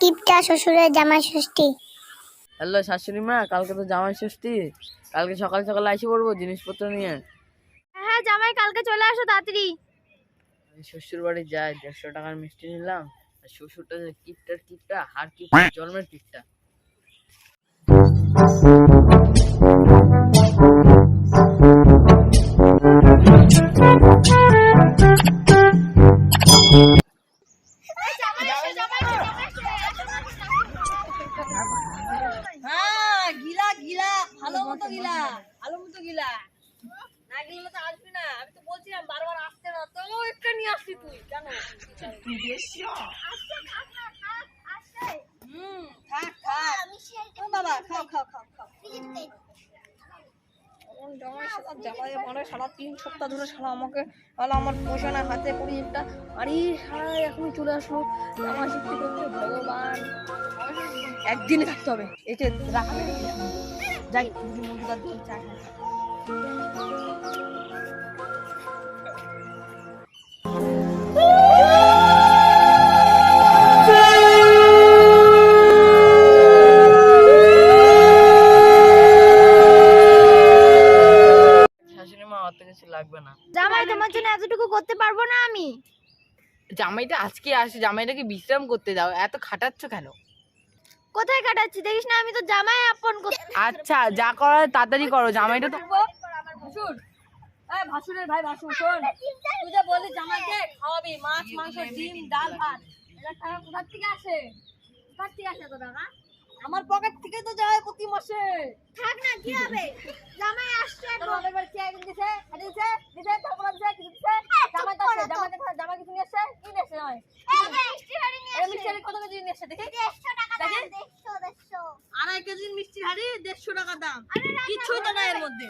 টিপটা শ্বশুরের জামাই ষষ্ঠী। হ্যালো শাশুড়ি মা কালকে তো জামাই ষষ্ঠী। কালকে সকাল সকাল এসে পড়ব জিনিসপত্র নিয়ে। হ্যাঁ জামাই কালকে চলে আসো তাড়াতাড়ি। আমি শ্বশুর বাড়ি যাই দেড়শো টাকার মিষ্টি নিলাম। আর শ্বশুরটা যে কিপটার কিপটা হার কিপটা জন্মের কিপটা। মতো গিলা ভালো মতো গিলা। না গেলে তো আসবি না। আমি তো বলছিলাম, বারবার আসতে না। তো একটা নিয়ে আসছি তুই, কেন? হুম, থাক থাক। বাবা, খাও খাও খাও খাও। জামাই সারা জামাই মানে সারা তিন সপ্তাহ ধরে সারা আমাকে আলো আমার পোষা না হাতে করি একটা আরে সারা এখন চলে আসলো জামা শিখতে করতে ভগবান একদিনে থাকতে হবে। এটা রাখা যাই দিয়ে চা খাই। লাগবে না। জামাই তোমার জন্য এতটুকু করতে পারব না আমি। জামাইটা আজকে আসে জামাইটাকে বিশ্রাম করতে দাও এত খাটাচ্ছ কেন? কোথায় কাটাচ্ছি? দেখিস না আমি তো জামাই আপন আচ্ছা যা করার তাড়াতাড়ি করো জামাইটা তো ভাসুরের ভাই ভাসুর শোন। তুই যে বলি জামাইকে খাওয়াবি মাছ মাংস ডিম ডাল ভাত। এটা টাকা কোথা থেকে আসে? কোথা থেকে আসে তো আমার পকেট থেকে তো যায় প্রতি মাসে। থাক না কি হবে? জামাই আসছে তোর বাপের বাড়ি চেয়ে একদিন দিছে? এটা দিছে? দিছে? তারপর দিছে? কিছু দিছে? জামাই তো আসে জামাই জামাই কিছু নিয়ে আসছে? কি নিয়ে আসছে জামাই? এই মিষ্টি হাড়ি কত কেজি নিয়ে দেখি। দেড়শো টাকা দাম। কিছুই তো নাই এর মধ্যে।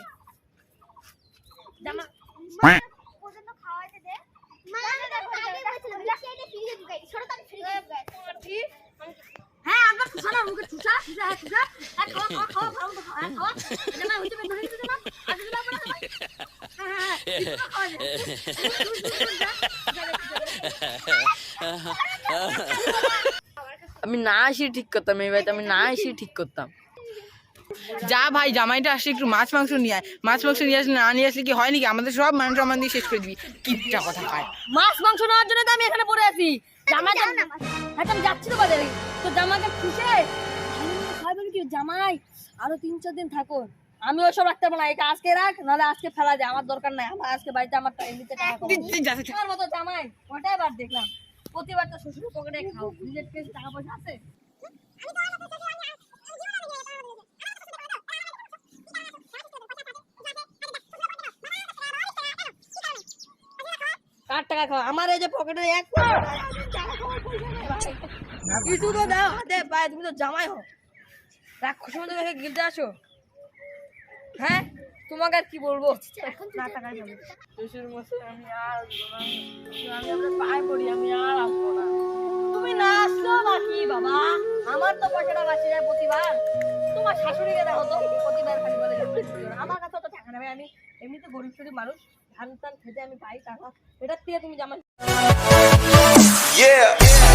হ্যাঁ আমরা মুখে হ্যাঁ হ্যাঁ খাওয়া খাওয়া খাওয়া খাওয়া খাওয়া ধরে দিতে না আমি না আসি ঠিক করতাম এই বাড়িতে আমি না আসি ঠিক করতাম। যা ভাই জামাইটা আসলে একটু মাছ মাংস নিয়ে আয়। মাছ মাংস নিয়ে আসলে না নিয়ে আসলে কি হয় নাকি? আমাদের সব মানুষ আমার দিয়ে শেষ করে দিবি। কিপটা কথা পায় মাছ মাংস নেওয়ার জন্য তো আমি এখানে পড়ে আছি। জামা হ্যাঁ আমি যাচ্ছি তো বাজারে। তো জামাকে খুশে কি জামাই আরও তিন চার দিন থাকো আমি ওসব রাখতে পারব না। এটা আজকে রাখ নাহলে আজকে ফেলা যায়। আমার দরকার নাই। আমার আজকে বাড়িতে আমার এমনিতে টাকা। আমার মতো জামাই ওটাই বার দেখলাম। প্রতিবার তো শ্বশুর পকেটে খাও। নিজের কাছে টাকা পয়সা আছে? টাকা খাও। আমার এই যে পকেটে এক কিছু তো দাও হাতে পায়ে তুমি তো জামাই হো রাক্ষস মতো দেখে গিলতে আসো হ্যাঁ? তোমাকে আর কি বলব? না টাকা যাবে শ্বশুর মশাই আমি আর না। আমি আপনার পায়ে পড়ি আমি আর আসব না। তুমি না আসছো বাকি বাবা? আমার তো পয়সাটা বাঁচে যায় প্রতিবার। তোমার শাশুড়িকে দেখো তো প্রতিবার খালি বলে। আমার কাছে তো টাকা নেবে আমি এমনিতে গরিব শরীর মানুষ। ধান টান খেতে আমি পাই টাকা এটার থেকে তুমি জামা Yeah.